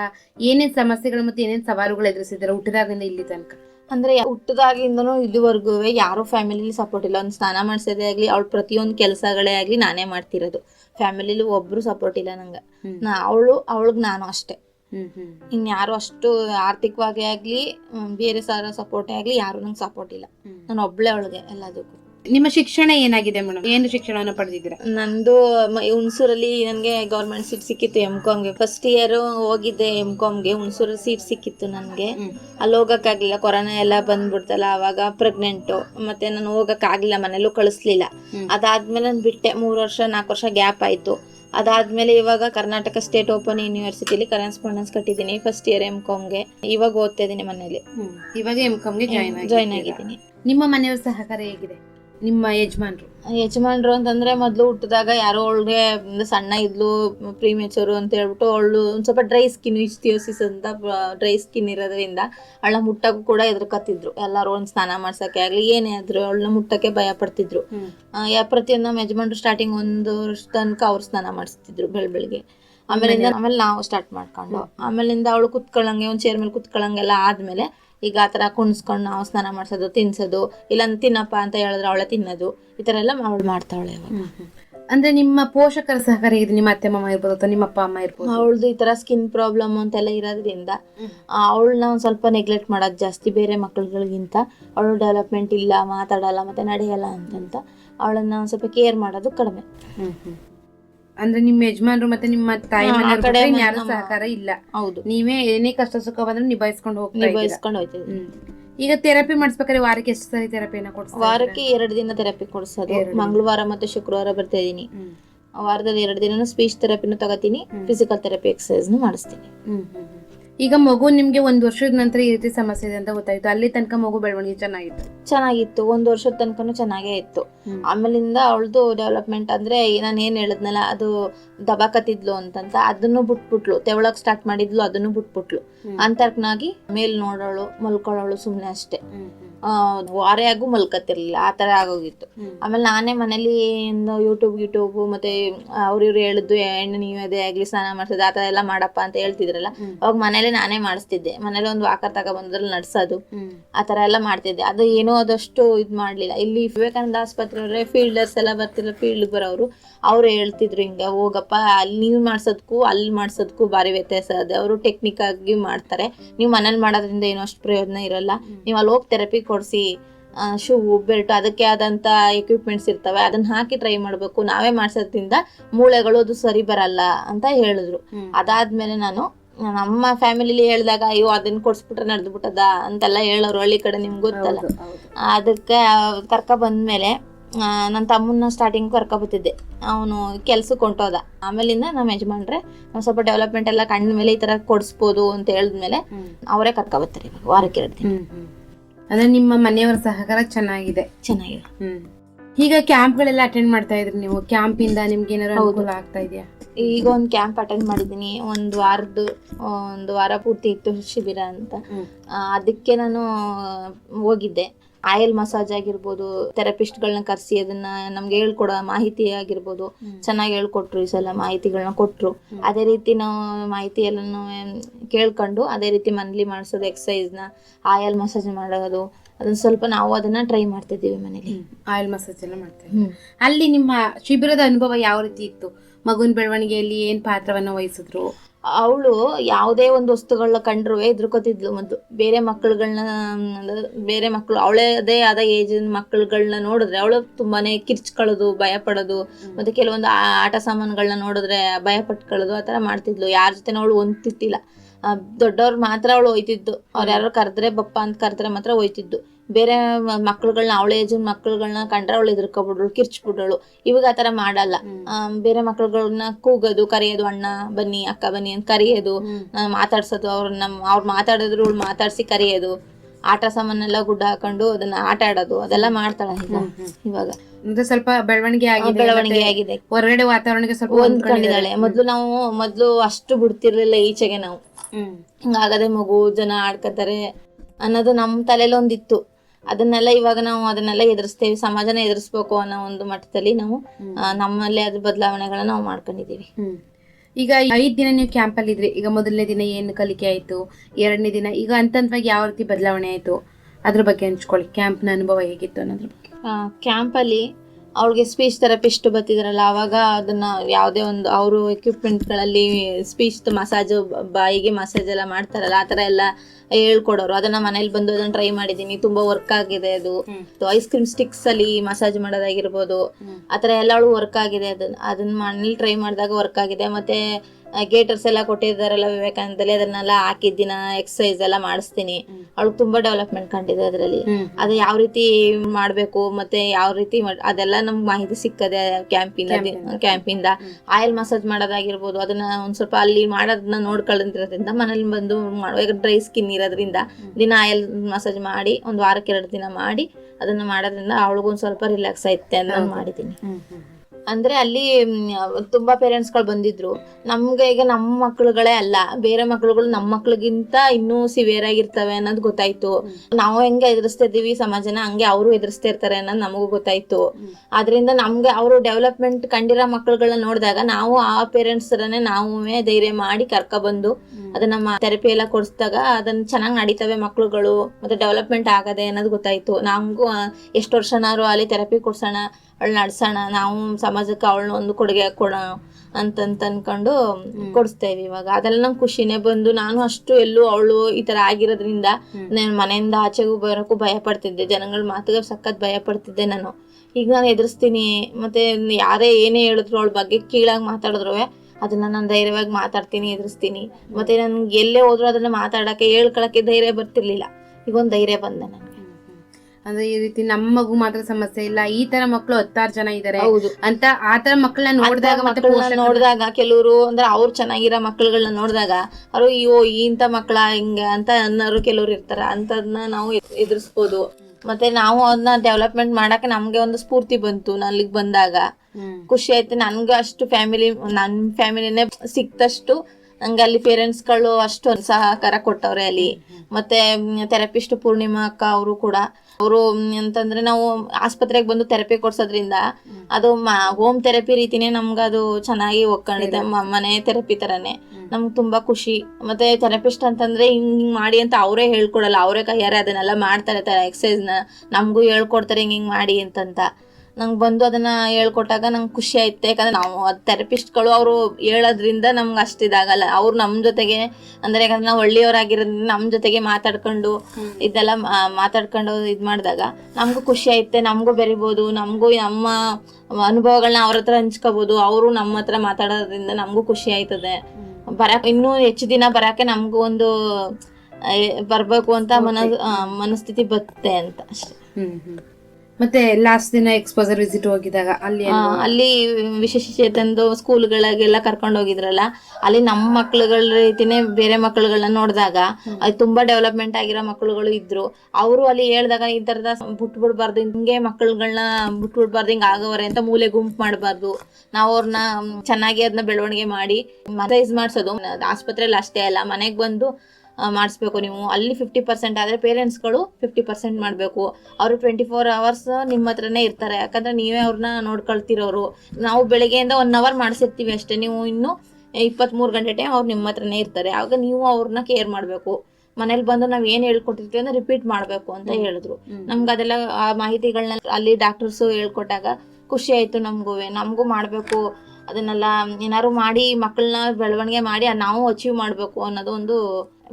ಏನೇನ್ ಸಮಸ್ಯೆಗಳು ಮತ್ತೆ ಏನೇನ್ ಸವಾಲುಗಳು ಎದುರಿಸಿದಾರೆ ಹುಟ್ಟಿದಾಗಿಂದ ಇಲ್ಲಿ ತನಕ. ಅಂದ್ರೆ ಹುಟ್ಟದಾಗಿಂದನೂ ಇದುವರೆಗೂ ಯಾರು ಫ್ಯಾಮಿಲಿಲಿ ಸಪೋರ್ಟ್ ಇಲ್ಲ. ಒಂದು ಸ್ನಾನ ಮಾಡಿಸೋದೇ ಆಗ್ಲಿ ಅವಳು ಪ್ರತಿಯೊಂದು ಕೆಲಸಗಳೇ ಆಗ್ಲಿ ನಾನೇ ಮಾಡ್ತಿರೋದು. ಫ್ಯಾಮಿಲಿಲಿ ಒಬ್ರು ಸಪೋರ್ಟ್ ಇಲ್ಲ ನಂಗೆ. ನಾ ಅವಳು ಅವಳಿಗೆ ನಾನು ಅಷ್ಟೇ. ಇನ್ ಯಾರು ಇನ್ಯಾರು ಅಷ್ಟು ಆರ್ಥಿಕವಾಗಿ ಆಗ್ಲಿ ಬೇರೆ ಸಾರ ಸಪೋರ್ಟ್ ಆಗ್ಲಿ ಯಾರು ನಂಗೆ ಸಪೋರ್ಟ್ ಇಲ್ಲ. ನಾನು ಒಬ್ಳೆ ಅವಳಿಗೆ ಎಲ್ಲದಕ್ಕೂ. ನಿಮ್ಮ ಶಿಕ್ಷಣ ಏನಾಗಿದೆ ಮೇಡಮ್? ಏನು ಶಿಕ್ಷಣವನ್ನು ಪಡೆದಿದ್ದೀರಾ? ನಂದು ಮ- ಹುಣಸೂರಲ್ಲಿ ನನಗೆ ಗೌರ್ಮೆಂಟ್ ಸೀಟ್ ಸಿಕ್ಕಿತ್ತು ಎಂ ಕಾಮ್ಗೆ ಫಸ್ಟ್ ಇಯರ್ ಹೋಗಿದ್ದೆ ಎಂ ಕಾಮ್ಗೆ ಹುಣಸೂರಲ್ಲಿ ಸೀಟ್ ಸಿಕ್ಕಿತ್ತು ನನಗೆ. ಅಲ್ಲಿ ಹೋಗೋಕ್ಕಾಗಲಿಲ್ಲ. ಕೊರೋನಾ ಎಲ್ಲ ಬಂದ್ಬಿಡ್ತಲ್ಲ ಅವಾಗ ಪ್ರೆಗ್ನೆಂಟು ಮತ್ತೆ ನಾನು ಹೋಗೋಕ್ಕಾಗಲಿಲ್ಲ ಮನೇಲೂ ಕಳಿಸ್ಲಿಲ್ಲ. ಹ್ಮ್. ಅದಾದ್ಮೇಲೆ ನಾನು ಬಿಟ್ಟೆ. ಮೂರು ವರ್ಷ ನಾಲ್ಕು ವರ್ಷ ಗ್ಯಾಪ್ ಆಯ್ತು. ಅದಾದ್ಮೇಲೆ ಇವಾಗ ಕರ್ನಾಟಕ ಸ್ಟೇಟ್ ಓಪನ್ ಯೂನಿವರ್ಸಿಟಿಲಿ ಕರೆಸ್ಪಾಂಡೆನ್ಸ್ ಕಟ್ಟಿದ್ದೀನಿ ಫಸ್ಟ್ ಇಯರ್ ಎಂ ಕಾಮ್ಗೆ ಇವಾಗ ಓದ್ತಾ ಇದ್ದೀನಿ ಮನೇಲಿ. ಇವಾಗ ಎಂ ಕಾಮ್ಗೆ ಜಾಯ್ನ್ ಜಾಯ್ನ್ ಆಗಿದ್ದೀನಿ. ನಿಮ್ಮ ಮನೆಯವ್ರ ಸಹಕಾರ ಹೇಗಿದೆ? ನಿಮ್ಮ ಯಜಮಾನ್ರು? ಯಜಮಾನ್ರು ಅಂತಂದ್ರೆ ಮೊದ್ಲು ಹುಟ್ಟಿದಾಗ ಯಾರೋ ಅವಳಿಗೆ ಸಣ್ಣ ಇದ್ಲು ಪ್ರೀಮೇಚರು ಅಂತ ಹೇಳ್ಬಿಟ್ಟು ಅವಳು ಒಂದ್ ಸ್ವಲ್ಪ ಡ್ರೈ ಸ್ಕಿನ್ ಇಚ್ಥಿಯೋಸಿಸ್ ಅಂತ ಡ್ರೈ ಸ್ಕಿನ್ ಇರೋದ್ರಿಂದ ಅವಳ ಮುಟ್ಟಕ್ಕೂ ಕೂಡ ಎದುರ್ಕತ್ತಿದ್ರು ಎಲ್ಲಾರು ಒಂದ್ ಸ್ನಾನ ಮಾಡ್ಸಕ್ಕೆ ಆಗ್ಲಿ ಏನೇ ಆದ್ರು ಅವಳನ್ನ ಮುಟ್ಟಕ್ಕೆ ಭಯ ಪಡ್ತಿದ್ರು. ಆ, ಯಾ ಪ್ರತಿಯೊಂದು ನಮ್ಮ ಯಜಮಾನ್ರು ಸ್ಟಾರ್ಟಿಂಗ್ ಒಂದು ವರ್ಷ ತನಕ ಅವ್ರು ಸ್ನಾನ ಮಾಡಿಸ್ತಿದ್ರು ಬೆಳ್ ಬೆಳಿಗ್ಗೆ ಆಮೇಲಿಂದ ಆಮೇಲೆ? ನಾವು ಸ್ಟಾರ್ಟ್ ಮಾಡ್ಕೊಂಡು ಆಮೇಲಿಂದ ಅವಳು ಕುತ್ಕೊಳ್ಳಂಗೆ ಒಂದ್ ಚೇರ್ ಮೇಲೆ ಕುತ್ಕೊಳ್ಳಂಗೆಲ್ಲ ಆದ್ಮೇಲೆ ಈಗ ಆ ಥರ ಕುಣಿಸ್ಕೊಂಡು ನಾವು ಸ್ನಾನ ಮಾಡಿಸೋದು ತಿನ್ಸೋದು ಇಲ್ಲ ತಿನ್ನಪ್ಪ ಅಂತ ಹೇಳಿದ್ರೆ ಅವಳೆ ತಿನ್ನೋದು ಈ ಥರ ಎಲ್ಲ ಅವಳು ಮಾಡ್ತಾವಳೆ ಅಂದ್ರೆ ನಿಮ್ಮ ಪೋಷಕರ ಸಹಕಾರ ಇದು ನಿಮ್ಮ ಅತ್ತೆ ಮಾಮ ಇರ್ಬೋದು ಅಥವಾ ನಿಮ್ಮ ಅಪ್ಪ ಅಮ್ಮ ಇರ್ಬೋದು? ಅವಳದು ಈ ತರ ಸ್ಕಿನ್ ಪ್ರಾಬ್ಲಮ್ ಅಂತೆಲ್ಲ ಇರೋದ್ರಿಂದ ಅವಳನ್ನ ಒಂದು ಸ್ವಲ್ಪ ನೆಗ್ಲೆಕ್ಟ್ ಮಾಡೋದು ಜಾಸ್ತಿ ಬೇರೆ ಮಕ್ಕಳುಗಳಿಗಿಂತ ಅವಳು ಡೆವಲಪ್ಮೆಂಟ್ ಇಲ್ಲ ಮಾತಾಡಲ್ಲ ಮತ್ತೆ ನಡೆಯಲ್ಲ ಅಂತಂತ ಅವಳನ್ನ ಒಂದು ಸ್ವಲ್ಪ ಕೇರ್ ಮಾಡೋದು ಕಡಿಮೆ. ಅಂದ್ರೆ ನಿಮ್ಮ ಯಜಮಾನ್ರು ಮತ್ತೆ ನಿಮ್ಮ ತಾಯಿ ಹಾ, ಆ ಮನೆಯವ್ರ ಕಡೆ ಬಿಟ್ರೆ ಯಾರು ನಮ್ಮ- ಸಹಕಾರ ಇಲ್ಲ. ಹೌದು. ನೀವೇ ಏನೇ ಕಷ್ಟ ಸುಖ ಬಂದ್ರೆ ನಿಭಾಯಿಸ್ಕೊಂಡು ಹೋಗ್ತಾ ಇದ್ದೀರಾ. ನಿಭಾಯಿಸ್ಕೊಂಡು ಹೋಯ್ತಿದ್ವಿ ಹ್ಮ್. ಈಗ ಥೆರಪಿ ಮಾಡಿಸ್ಬೇಕಾದ್ರೆ ವಾರಕ್ಕೆ ಎಷ್ಟು ಸರಿ ಥೆರಪಿನ ಕೊಡ್ತಾರೆ ವಾರಕ್ಕೆ ಎರಡು ದಿನ ಥೆರಪಿ ಕೊಡಿಸೋದು. ಎರಡು ದಿನ. ಮಂಗಳವಾರ ಮತ್ತೆ ಶುಕ್ರವಾರ ಬರ್ತಾ ಇದೀನಿ ವಾರದಲ್ಲಿ ಎರಡು ದಿನ ಸ್ಪೀಚ್ ಥೆರಪಿನೂ ತಗೋತೀನಿ ಹ್ಮ್. ಫಿಸಿಕಲ್ ಥೆರಪಿ ಎಕ್ಸರ್ಸೈಸ್ನು ಮಾಡಿಸ್ತೀನಿ. ಈಗ ಮಗು ನಿಮ್ಗೆ ಒಂದ್ ವರ್ಷದ ನಂತರ ಈ ರೀತಿ ಸಮಸ್ಯೆ ಇದೆ ಅಂತ ಗೊತ್ತಾಯ್ತು. ಅಲ್ಲಿ ತನಕ ಮಗು ಬೆಳವಣಿಗೆ ಚೆನ್ನಾಗಿತ್ತು. ಚೆನ್ನಾಗಿತ್ತು. ಒಂದ್ ವರ್ಷದ ತನಕನು ಚೆನ್ನಾಗೇ ಇತ್ತು. ಆಮೇಲಿಂದ ಅವಳದು ಡೆವಲಪ್ಮೆಂಟ್ ಅಂದ್ರೆ ನಾನು ಏನ್ ಹೇಳಿದ್ನಲ್ಲ ಅದು ದಬಾಕತ್ತಿದ್ಲು ಅಂತಂತ ಅದನ್ನು ಬಿಟ್ಬಿಟ್ಲು. ತೆವಳಕ್ ಸ್ಟಾರ್ಟ್ ಮಾಡಿದ್ಲು ಅದನ್ನು ಬಿಟ್ಬಿಟ್ಲು. ಅಂತರ್ಕನಾಗಿ ಮೇಲ್ ನೋಡೋಳು ಮಲ್ಕೊಳ್ಳೋಳು ಸುಮ್ನೆ ಅಷ್ಟೇ. ಆ, ವಾರೆಯಾಗೂ ಮಲ್ಕತ್ತಿರ್ಲಿಲ್ಲ. ಆ ತರ ಆಗೋಗಿತ್ತು. ಆಮೇಲೆ ನಾನೇ ಮನೇಲಿ ಯೂಟ್ಯೂಬ್ ಯೂಟ್ಯೂಬ್ ಮತ್ತೆ ಅವ್ರಿವ್ರು ಹೇಳಿದ್ದು ಎಣ್ಣೆ ನೀವು ಅದೇ ಆಗ್ಲಿ ಸ್ನಾನ ಮಾಡ್ಸೋದು ಆ ತರ ಎಲ್ಲ ಮಾಡಪ್ಪ ಅಂತ ಹೇಳ್ತಿದ್ರಲ್ಲ. ಅವಾಗ ಮನೇಲಿ ನಾನೇ ಮಾಡಿಸ್ತಿದ್ದೆ. ಮನೇಲಿ ಒಂದು ವಾಕರ್ ತಗೊಬಂದ್ರಲ್ಲಿ ನಡ್ಸೋದು. ಆ ತರ ಎಲ್ಲ ಮಾಡ್ತಿದ್ದೆ. ಅದು ಏನೋ ಅದಷ್ಟು ಇದು ಮಾಡಲಿಲ್ಲ. ಇಲ್ಲಿ ವಿವೇಕಾನಂದ ಆಸ್ಪತ್ರೆ ಅವರೇ ಫೀಲ್ಡರ್ಸ್ ಎಲ್ಲ ಬರ್ತಿಲ್ಲ ಫೀಲ್ಡ್ ಬರೋರು ಅವ್ರು ಹೇಳ್ತಿದ್ರು ಹಿಂಗೆ ಹೋಗಪ್ಪ ಅಲ್ಲಿ ನೀವು ಮಾಡ್ಸೋದಕ್ಕೂ ಅಲ್ಲಿ ಮಾಡ್ಸೋದಕ್ಕೂ ಭಾರಿ ವ್ಯತ್ಯಾಸ ಇದೆ. ಅವರು ಟೆಕ್ನಿಕ್ ಆಗಿ ಮಾಡ್ತಾರೆ. ನೀವು ಮನೇಲಿ ಮಾಡೋದ್ರಿಂದ ಏನೋ ಅಷ್ಟು ಪ್ರಯೋಜನ ಇರಲ್ಲ. ನೀವು ಅಲ್ಲಿ ಹೋಗಿ ಥೆರಪಿ ಕೊಡಿಸಿ ಶೂ ಬೆಲ್ಟ್ ಅದಕ್ಕೆ ಆದಂತ ಎಕ್ವಿಪ್ಮೆಂಟ್ಸ್ ಇರ್ತವೆ. ಅದನ್ನ ಹಾಕಿ ಟ್ರೈ ಮಾಡಬೇಕು. ನಾವೇ ಮಾಡ್ಸೋದ್ರಿಂದ ಮೂಳೆಗಳು ಅದು ಸರಿ ಬರಲ್ಲ ಅಂತ ಹೇಳಿದ್ರು. ಅದಾದ್ಮೇಲೆ ನಾನು ನಮ್ಮ ಫ್ಯಾಮಿಲಿಲಿ ಹೇಳಿದಾಗ ಅಯ್ಯೋ ಅದನ್ನ ಕೊಡ್ಸ್ಬಿಟ್ರೆ ನಡೆದು ಬಿಟ್ಟದ ಅಂತೆಲ್ಲ ಹೇಳೋರು ಹಳ್ಳಿ ಕಡೆ ನಿಮ್ಗೆ ಗೊತ್ತಲ್ಲ. ಅದಕ್ಕೆ ಕರ್ಕ ಬಂದ್ಮೇಲೆ ನನ್ನ ತಮ್ಮನ್ನ ಸ್ಟಾರ್ಟಿಂಗ್ ಕರ್ಕ ಬತ್ತಿದ್ದೆ. ಅವನು ಕೆಲ್ಸಕ್ಕೆ ಹೊಂಟೋದ. ಆಮೇಲಿಂದ ನಮ್ಮ ಯಜಮಾನ್ರೆ ನಾವು ಸ್ವಲ್ಪ ಡೆವಲಪ್ಮೆಂಟ್ ಎಲ್ಲ ಕಂಡ್ಮೇಲೆ ಈ ತರ ಕೊಡಿಸ್ಬೋದು ಅಂತ ಹೇಳಿದ್ಮೇಲೆ ಅವರೇ ಕರ್ಕ ಬರ್ತಾರೆ ಇವಾಗ ವಾರಕ್ಕೆ ಎರಡು ದಿನ ಅಂದ್ರೆ ನಿಮ್ಮ ಮನೆಯವರ ಸಹಕಾರ ಚೆನ್ನಾಗಿದೆ. ಚೆನ್ನಾಗಿದೆ. ಈಗ ಕ್ಯಾಂಪ್ ಗಳೆಲ್ಲ ಅಟೆಂಡ್ ಮಾಡ್ತಾ ಇದ್ರಿ ನೀವು? ಕ್ಯಾಂಪ್ ಇಂದ ನಿಮ್ಗೆ ಏನಾದ್ರು ಹೌದು. ಅನುಕೂಲ ಆಗ್ತಾ ಇದೆಯಾ? ಈಗ ಒಂದು ಕ್ಯಾಂಪ್ ಅಟೆಂಡ್ ಮಾಡಿದ್ದೀನಿ. ಒಂದು ವಾರದ್ದು ಒಂದು ವಾರ ಪೂರ್ತಿ ಇತ್ತು ಶಿಬಿರ ಅಂತ. ಆ, ಅದಕ್ಕೆ ನಾನು ಹೋಗಿದ್ದೆ. ಆಯಿಲ್ ಮಸಾಜ್ ಆಗಿರ್ಬೋದು ಥೆರಪಿಸ್ಟ್ಗಳನ್ನ ಕರೆಸಿ ಅದನ್ನ ನಮ್ಗೆ ಹೇಳ್ಕೊಡೋ ಮಾಹಿತಿ ಆಗಿರ್ಬೋದು. ಚೆನ್ನಾಗಿ ಹೇಳ್ಕೊಟ್ರು ಈ ಸಲ ಮಾಹಿತಿಗಳನ್ನ ಕೊಟ್ರು. ಅದೇ ರೀತಿ ನಾವು ಮಾಹಿತಿ ಎಲ್ಲನೂ ಕೇಳ್ಕೊಂಡು ಅದೇ ರೀತಿ ಮನೇಲಿ ಮಾಡಿಸೋದು ಎಕ್ಸಸೈಸ್ನ ಆಯಲ್ ಮಸಾಜ್ ಮಾಡೋದು ಅದನ್ನ ಸ್ವಲ್ಪ ನಾವು ಅದನ್ನ ಟ್ರೈ ಮಾಡ್ತಿದ್ದೀವಿ ಮನೇಲಿ. ಆಯಿಲ್ ಮಸಾಜ್ ಎಲ್ಲ ಮಾಡ್ತೀವಿ. ಅಲ್ಲಿ ನಿಮ್ಮ ಶಿಬಿರದ ಅನುಭವ ಯಾವ ರೀತಿ ಇತ್ತು? ಮಗುನ್ ಬೆಳವಣಿಗೆಯಲ್ಲಿ ಏನ್ ಪಾತ್ರವನ್ನ ವಹಿಸಿದ್ರು? ಅವಳು ಯಾವುದೇ ಒಂದು ವಸ್ತುಗಳನ್ನ ಕಂಡ್ರು ಎದುರ್ಕೋತಿದ್ಲು ಮತ್ತು ಬೇರೆ ಮಕ್ಕಳುಗಳನ್ನ ಬೇರೆ ಮಕ್ಕಳು ಅವಳದೇ ಆದ ಏಜ್ ಮಕ್ಕಳುಗಳನ್ನ ನೋಡಿದ್ರೆ ಅವಳು ತುಂಬಾನೇ ಕಿರ್ಚ್ಕೊಳ್ಳೋದು ಭಯ ಪಡೋದು ಮತ್ತೆ ಕೆಲವೊಂದು ಆ- ಆಟ ಸಾಮಾನುಗಳನ್ನ ನೋಡಿದ್ರೆ ಭಯ ಪಟ್ಕೊಳ್ಳೋದು ಆ ಥರ ಮಾಡ್ತಿದ್ಲು. ಯಾರ ಜೊತೆ ಅವಳು ಹೊಂದ್ತಿತ್ತಿಲ್ಲ ದೊಡ್ಡವ್ರು ಮಾತ್ರ ಅವಳು ಹೋಯ್ತಿದ್ದು. ಅವ್ರು ಯಾರು ಕರೆದ್ರೆ ಬಪ್ಪ ಅಂತ ಕರೆದ್ರೆ ಮಾತ್ರ ಹೋಯ್ತಿದ್ದು. ಬೇರೆ ಮಕ್ಕಳುಗಳನ್ನ ಅವಳ ಏಜಿನ ಮಕ್ಕಳುಗಳನ್ನ ಕಂಡ್ರೆ ಅವಳು ಎದುರ್ಕೊಬಿಡೋಳು ಕಿರ್ಚ್ಬಿಡೋಳು ಇವಾಗ ಆತರ ಮಾಡಲ್ಲ. ಬೇರೆ ಮಕ್ಕಳುಗಳನ್ನ ಕೂಗೋದು ಕರೆಯೋದು ಅಣ್ಣ ಬನ್ನಿ ಅಕ್ಕ ಬನ್ನಿ ಅಂತ ಕರೆಯೋದು ಮಾತಾಡ್ಸೋದು ಅವ್ರನ್ನ ಅವ್ರು ಮಾತಾಡಿದ್ರು ಅವಳು ಮಾತಾಡ್ಸಿ ಕರೆಯೋದು. ಆಟ ಸಾಮಾನೆಲ್ಲ ಗುಡ್ಡ ಹಾಕೊಂಡು ಅದನ್ನ ಆಟ ಆಡೋದು ಅದೆಲ್ಲ ಮಾಡ್ತಾಳೆ ಇವಾಗ. ಸ್ವಲ್ಪ ಬೆಳವಣಿಗೆ ಆಗಿದೆ ಬೆಳವಣಿಗೆ ಆಗಿದೆ. ಹೊರಗಡೆ ವಾತಾವರಣಕ್ಕೆ ಸ್ವಲ್ಪ ಹೊಂದ್ಕೊಂಡಿದ್ದಾಳೆ. ಮೊದ್ಲು ನಾವು ಮೊದ್ಲು ಅಷ್ಟು ಬಿಡ್ತಿರ್ಲಿಲ್ಲ ಈಚೆಗೆ ನಾವು. ಹಿಂಗಾಗದೆ ಮಗು ಜನ ಆಡ್ಕತಾರೆ ಅನ್ನೋದು ನಮ್ಮ ತಲೆಯಲ್ಲಿ ಒಂದಿತ್ತು ಅದನ್ನೆಲ್ಲ ಇವಾಗ ನಾವು ಅದನ್ನೆಲ್ಲ ಎದುರಿಸ್ತೇವೆ ಸಮಾಜನ ಎದುರಿಸ್ಬೇಕು ಅನ್ನೋ ಒಂದು ಮಟ್ಟದಲ್ಲಿ ನಾವು ನಮ್ಮಲ್ಲೇ ಅದ್ರ ಬದಲಾವಣೆಗಳನ್ನ ನಾವು ಮಾಡ್ಕೊಂಡಿದೀವಿ ಈಗ ಐದ್ ದಿನ ನೀವು ಕ್ಯಾಂಪ್ ಅಲ್ಲಿ ಇದ್ರಿ ಈಗ ಮೊದಲನೇ ದಿನ ಏನು ಕಲಿಕೆ ಆಯ್ತು ಎರಡನೇ ದಿನ ಈಗ ಅಂತಂತವಾಗಿ ಯಾವ ರೀತಿ ಬದಲಾವಣೆ ಆಯ್ತು ಅದ್ರ ಬಗ್ಗೆ ಹಂಚ್ಕೊಳ್ಳಿ ಕ್ಯಾಂಪ್ನ ಅನುಭವ ಹೇಗಿತ್ತು ಅನ್ನೋದ್ರ ಬಗ್ಗೆ. ಕ್ಯಾಂಪಲ್ಲಿ ಅವ್ರಿಗೆ ಸ್ಪೀಚ್ ಥೆರಪಿಸ್ಟ್ ಬರ್ತಿದ್ರಲ್ಲ ಅವಾಗ ಅದನ್ನ ಯಾವುದೇ ಒಂದು ಅವರು ಎಕ್ವಿಪ್ಮೆಂಟ್ಗಳಲ್ಲಿ ಸ್ಪೀಚ್ ಮಸಾಜ್ ಬಾಯಿಗೆ ಮಸಾಜ್ ಎಲ್ಲ ಮಾಡ್ತಾರಲ್ಲ ಆ ಥರ ಎಲ್ಲ ಹೇಳ್ಕೊಡೋರು. ಅದನ್ನ ಮನೇಲಿ ಬಂದು ಅದನ್ನ ಟ್ರೈ ಮಾಡಿದೀನಿ ತುಂಬಾ ವರ್ಕ್ ಆಗಿದೆ ಅದು. ಐಸ್ ಕ್ರೀಮ್ ಸ್ಟಿಕ್ಸ್ ಅಲ್ಲಿ ಮಸಾಜ್ ಮಾಡೋದಾಗಿರ್ಬೋದು. ಆತರ ಎಲ್ಲಾಳು ಎಲ್ಲ ವರ್ಕ್ ಆಗಿದೆ. ಅದನ್ನ ಅದನ್ನ ಮನೇಲಿ ಟ್ರೈ ಮಾಡಿದಾಗ ವರ್ಕ್ ಆಗಿದೆ. ಮತ್ತೆ ಗೇಟರ್ಸ್ ಎಲ್ಲ ಕೊಟ್ಟಿದ್ದಾರಲ್ಲ ವಿವೇಕಾನಂದಲ್ಲಿ ಅದನ್ನೆಲ್ಲ ಹಾಕಿದ್ದಿನ ಎಕ್ಸಸೈಸ್ ಎಲ್ಲ ಮಾಡಿಸ್ತೀನಿ. ಅವಳಿಗೆ ತುಂಬಾ ಡೆವಲಪ್ಮೆಂಟ್ ಕಂಡಿದೆ ಅದರಲ್ಲಿ. ಅದು ಯಾವ ರೀತಿ ಮಾಡಬೇಕು ಮತ್ತೆ ಯಾವ ರೀತಿ ಅದೆಲ್ಲ ನಮ್ಗೆ ಮಾಹಿತಿ ಸಿಕ್ಕದೆ ಕ್ಯಾಂಪಿಂದ ಕ್ಯಾಂಪಿಂದ ಆಯಿಲ್ ಮಸಾಜ್ ಮಾಡೋದಾಗಿರ್ಬೋದು ಅದನ್ನ ಒಂದ್ ಸ್ವಲ್ಪ ಅಲ್ಲಿ ಮಾಡೋದನ್ನ ನೋಡ್ಕೊಳ್ಳೋದ್ರಿಂದ ಮನೇಲಿ ಬಂದು ಮಾಡುವ ಡ್ರೈ ಸ್ಕಿನ್ ಇರೋದ್ರಿಂದ ದಿನ ಆಯಿಲ್ ಮಸಾಜ್ ಮಾಡಿ ಒಂದ್ ವಾರಕ್ಕೆ ಎರಡು ದಿನ ಮಾಡಿ ಅದನ್ನ ಮಾಡೋದ್ರಿಂದ ಅವಳಿಗೂ ಒಂದ್ ಸ್ವಲ್ಪ ರಿಲ್ಯಾಕ್ಸ್ ಆಯ್ತೆ ಅಂತ ನಾನು ಮಾಡಿದ್ದೀನಿ ಅಂದ್ರೆ ಅಲ್ಲಿ ತುಂಬಾ ಪೇರೆಂಟ್ಸ್ಗಳು ಬಂದಿದ್ರು. ನಮ್ಗೆ ಈಗ ನಮ್ಮ ಮಕ್ಳುಗಳೇ ಅಲ್ಲ. ಬೇರೆ ಮಕ್ಳುಗಳು ನಮ್ಮ ಮಕ್ಳಿಗಿಂತ ಇನ್ನೂ ಸಿವಿಯರ್ ಆಗಿರ್ತವೆ ಅನ್ನೋದು ಗೊತ್ತಾಯ್ತು. ನಾವು ಹೆಂಗೆ ಎದುರಿಸ್ತಾ ಇದೀವಿ ಸಮಾಜನ ಹಂಗೆ ಅವರು ಎದುರಿಸ್ತಾ ಇರ್ತಾರೆ ಅನ್ನೋದು ನಮಗೂ ಗೊತ್ತಾಯ್ತು. ಅದರಿಂದ ನಮ್ಗೆ ಅವರು ಡೆವಲಪ್ಮೆಂಟ್ ಕಂಡಿರೋ ಮಕ್ಳುಗಳನ್ನ ನೋಡಿದಾಗ ನಾವು ಆ ಪೇರೆಂಟ್ಸ್ ತರನೇ ನಾವು ಧೈರ್ಯ ಮಾಡಿ ಕರ್ಕ ಬಂದು ಅದನ್ನ ಥೆರಪಿ ಎಲ್ಲ ಕೊಡಿಸಿದಾಗ ಅದನ್ನ ಚೆನ್ನಾಗಿ ನಡೀತವೆ ಮಕ್ಳುಗಳು ಮತ್ತೆ ಡೆವಲಪ್ಮೆಂಟ್ ಆಗದೆ ಅನ್ನೋದು ಗೊತ್ತಾಯ್ತು. ನಮಗೂ ಎಷ್ಟು ವರ್ಷನಾರು ಅಲ್ಲಿ ಥೆರಪಿ ಕೊಡ್ಸೋಣ ಅವಳು ನಡ್ಸೋಣ ನಾವು ಸಮಾಜಕ್ಕೆ ಅವಳನ್ನ ಒಂದು ಕೊಡುಗೆ ಕೊಡ ಅಂತಂತ ಅನ್ಕೊಂಡು ಕೊಡಿಸ್ತೇವೆ ಇವಾಗ. ಅದೆಲ್ಲ ನಂಗೆ ಖುಷಿನೇ ಬಂದು ನಾನು ಅಷ್ಟು ಎಲ್ಲೂ ಅವಳು ಈ ತರ ಆಗಿರೋದ್ರಿಂದ ನಾನು ಮನೆಯಿಂದ ಆಚೆಗೂ ಬರೋಕ್ಕೂ ಭಯ ಪಡ್ತಿದ್ದೆ. ಜನಗಳ ಮಾತುಗೆ ಸಖತ್ ಭಯ ಪಡ್ತಿದ್ದೆ ನಾನು. ಈಗ ನಾನು ಎದುರಿಸ್ತೀನಿ ಮತ್ತೆ ಯಾರೇ ಏನೇ ಹೇಳಿದ್ರು ಅವಳ ಬಗ್ಗೆ ಕೀಳಾಗಿ ಮಾತಾಡಿದ್ರು ಅದನ್ನ ನಾನು ಧೈರ್ಯವಾಗಿ ಮಾತಾಡ್ತೀನಿ ಎದುರಿಸ್ತೀನಿ. ಮತ್ತೆ ನನ್ಗೆ ಎಲ್ಲೇ ಹೋದ್ರು ಅದನ್ನ ಮಾತಾಡಕ್ಕೆ ಹೇಳ್ಕೊಳಕ್ಕೆ ಧೈರ್ಯ ಬರ್ತಿರ್ಲಿಲ್ಲ. ಈಗ ಒಂದು ಧೈರ್ಯ ಬಂದೆ ನನಗೆ. ಅಂದ್ರೆ ಈ ರೀತಿ ನಮ್ಮ ಮಗು ಮಾತ್ರ ಸಮಸ್ಯೆ ಇಲ್ಲ ಈ ತರ ಮಕ್ಕಳು ಹತ್ತಾರು ಜನ ಇದಾರೆ ಅಂತ ಆ ತರ ಮಕ್ಕಳನ್ನ ನೋಡಿದಾಗ ನೋಡಿದಾಗ ಕೆಲವರು ಅಂದ್ರೆ ಅವ್ರು ಚೆನ್ನಾಗಿರೋ ಮಕ್ಕಳುಗಳನ್ನ ನೋಡಿದಾಗ ಅವರು ಅಯ್ಯೋ ಇಂಥ ಮಕ್ಕಳ ಹಿಂಗ ಅಂತ ಅನ್ನೋರು ಕೆಲವ್ರು ಇರ್ತಾರ. ಅಂತದನ್ನ ನಾವು ಎದ್- ಎದುರಿಸ್ಬೋದು. ಮತ್ತೆ ನಾವು ಅದನ್ನ ಡೆವಲಪ್ಮೆಂಟ್ ಮಾಡಕ್ಕೆ ನಮ್ಗೆ ಒಂದು ಸ್ಫೂರ್ತಿ ಬಂತು ಅಲ್ಲಿಗೆ ಬಂದಾಗ. ಖುಷಿ ಆಯ್ತು. ನನ್ಗೆ ಅಷ್ಟು ಫ್ಯಾಮಿಲಿ ನನ್ನ ಫ್ಯಾಮಿಲಿನೇ ಸಿಕ್ತಷ್ಟು ನಂಗೆ ಅಲ್ಲಿ ಪೇರೆಂಟ್ಸ್ಗಳು ಅಷ್ಟು ಸಹಕಾರ ಕೊಟ್ಟವ್ರೆ ಅಲ್ಲಿ. ಮತ್ತೆ ಥೆರಪಿಸ್ಟ್ ಪೂರ್ಣಿಮಾ ಅಕ್ಕ ಅವರು ಕೂಡ. ಅವರು ಅಂತಂದ್ರೆ ನಾವು ಆಸ್ಪತ್ರೆಗೆ ಬಂದು ಥೆರಪಿ ಕೊಡ್ಸೋದ್ರಿಂದ ಅದು ಹೋಮ್ ಥೆರಪಿ ರೀತಿನೇ ನಮ್ಗದು ಅದು ಚೆನ್ನಾಗಿ ಒಕ್ಕೊಂಡಿದೆ ಮನೆ ಥೆರಪಿ ತರನೇ. ನಮ್ಗೆ ತುಂಬಾ ಖುಷಿ. ಮತ್ತೆ ಥೆರಪಿಸ್ಟ್ ಅಂತಂದ್ರೆ ಹಿಂಗ್ ಹಿಂಗ್ ಮಾಡಿ ಅಂತ ಅವರೇ ಹೇಳ್ಕೊಡಲ್ಲ. ಅವರೇ ಕೈಯಾರೆ ಅದನ್ನೆಲ್ಲ ಮಾಡ್ತಾರೆ ಎಕ್ಸಸೈಸ್ನ. ನಮಗೂ ಹೇಳ್ಕೊಡ್ತಾರೆ ಹಿಂಗ್ ಹಿಂಗ್ ಮಾಡಿ ಅಂತಂತ. ನಂಗೆ ಬಂದು ಅದನ್ನ ಹೇಳ್ಕೊಟ್ಟಾಗ ನಂಗೆ ಖುಷಿ ಆಯ್ತು. ಯಾಕಂದ್ರೆ ನಾವು ಅದು ಥೆರಪಿಸ್ಟ್ಗಳು ಅವರು ಹೇಳೋದ್ರಿಂದ ನಮ್ಗೆ ಅಷ್ಟು ಇದಾಗಲ್ಲ. ಅವ್ರು ನಮ್ಮ ಜೊತೆಗೆ ಅಂದ್ರೆ ಯಾಕಂದ್ರೆ ನಾವು ಒಳ್ಳೆಯವರಾಗಿರೋದ್ರಿಂದ ನಮ್ಮ ಜೊತೆಗೆ ಮಾತಾಡ್ಕೊಂಡು ಇದೆಲ್ಲ ಮಾತಾಡ್ಕೊಂಡು ಇದು ಮಾಡಿದಾಗ ನಮಗೂ ಖುಷಿ ಐತೆ ನಮಗೂ ಬೆರಿಬೋದು ನಮಗೂ ನಮ್ಮ ಅನುಭವಗಳನ್ನ ಅವ್ರ ಹತ್ರ ಹಂಚ್ಕೋಬೋದು ಅವರು ನಮ್ಮ ಹತ್ರ ಮಾತಾಡೋದ್ರಿಂದ ನಮಗೂ ಖುಷಿ ಆಯ್ತದೆ. ಬರಕ್ ಇನ್ನೂ ಹೆಚ್ಚು ದಿನ ಬರಕ್ಕೆ ನಮಗೂ ಒಂದು ಬರಬೇಕು ಅಂತ ಮನ ಮನಸ್ಥಿತಿ ಬರುತ್ತೆ ಅಂತ ಅಷ್ಟೇ. ಹ್ಮ್ ಹ್ಮ್. ಮತ್ತೆ ಲಾಸ್ಟ್ ದಿನ ಎಕ್ಸ್ಪೋಸರ್ ವಿಸಿಟ್ ಹೋಗಿದಾಗ ಅಲ್ಲಿ ಆ, ಅಲ್ಲಿ ವಿಶೇಷ ಚೇತನದು ಸ್ಕೂಲ್ಗಳಿಗೆಲ್ಲ ಕರ್ಕೊಂಡು ಹೋಗಿದ್ರಲ್ಲ ಅಲ್ಲಿ ನಮ್ಮ ಮಕ್ಳುಗಳ ರೀತಿನೇ ಬೇರೆ ಮಕ್ಳುಗಳನ್ನ ನೋಡಿದಾಗ ಅದು ತುಂಬಾ ಡೆವಲಪ್ಮೆಂಟ್ ಆಗಿರೋ ಮಕ್ಳುಗಳು ಇದ್ರು. ಅವರು ಅಲ್ಲಿ ಹೇಳ್ದಾಗ ಈ ತರದ ಬುಟ್ ಬಿಡ್ಬಾರ್ದು ಹಿಂಗೆ ಮಕ್ಳುಗಳನ್ನ ಬುಟ್ ಬಿಡ್ಬಾರ್ದು ಹಿಂಗ ಆಗವರೆ ಅಂತ ಮೂಲೆ ಗುಂಪು ಮಾಡಬಾರ್ದು. ನಾವು ಅವ್ರನ್ನ ಚೆನ್ನಾಗಿ ಅದನ್ನ ಬೆಳವಣಿಗೆ ಮಾಡಿ ಮಸೈಸ್ ಮಾಡಿಸೋದು. ಆಸ್ಪತ್ರೆಯಲ್ಲಿ ಅಷ್ಟೇ ಅಲ್ಲ ಮನೆಗೆ ಬಂದು ಮಾಡಿಸ್ಬೇಕು ನೀವು. ಅಲ್ಲಿ ಫಿಫ್ಟಿ ಪರ್ಸೆಂಟ್ ಆದರೆ ಪೇರೆಂಟ್ಸ್ಗಳು ಫಿಫ್ಟಿ ಪರ್ಸೆಂಟ್ ಮಾಡಬೇಕು. ಅವರು ಟ್ವೆಂಟಿ ಫೋರ್ ಅವರ್ಸ್ ನಿಮ್ಮ ಹತ್ರನೇ ಇರ್ತಾರೆ. ಯಾಕಂದ್ರೆ ನೀವೇ ಅವ್ರನ್ನ ನೋಡ್ಕೊಳ್ತಿರೋರು. ನಾವು ಬೆಳಗ್ಗೆಯಿಂದ ಒನ್ ಅವರ್ ಮಾಡಿಸಿರ್ತೀವಿ ಅಷ್ಟೇ. ನೀವು ಇನ್ನು ಇಪ್ಪತ್ತ್ಮೂರು ಗಂಟೆ ಟೈಮ್ ಅವ್ರು ನಿಮ್ಮ ಹತ್ರನೇ ಇರ್ತಾರೆ. ಆಗ ನೀವು ಅವ್ರನ್ನ ಕೇರ್ ಮಾಡಬೇಕು. ಮನೇಲಿ ಬಂದು ನಾವು ಏನು ಹೇಳ್ಕೊಟ್ಟಿರ್ತೀವಿ ಅಂದ್ರೆ ರಿಪೀಟ್ ಮಾಡಬೇಕು ಅಂತ ಹೇಳಿದ್ರು. ನಮ್ಗೆ ಅದೆಲ್ಲ ಆ ಮಾಹಿತಿಗಳನ್ನ ಅಲ್ಲಿ ಡಾಕ್ಟರ್ಸು ಹೇಳ್ಕೊಟ್ಟಾಗ ಖುಷಿ ಆಯಿತು ನಮಗೂ ನಮಗೂ ಮಾಡಬೇಕು. ಅದನ್ನೆಲ್ಲ ಏನಾದ್ರು ಮಾಡಿ ಮಕ್ಕಳನ್ನ ಬೆಳವಣಿಗೆ ಮಾಡಿ ನಾವು ಅಚೀವ್ ಮಾಡಬೇಕು ಅನ್ನೋದು ಒಂದು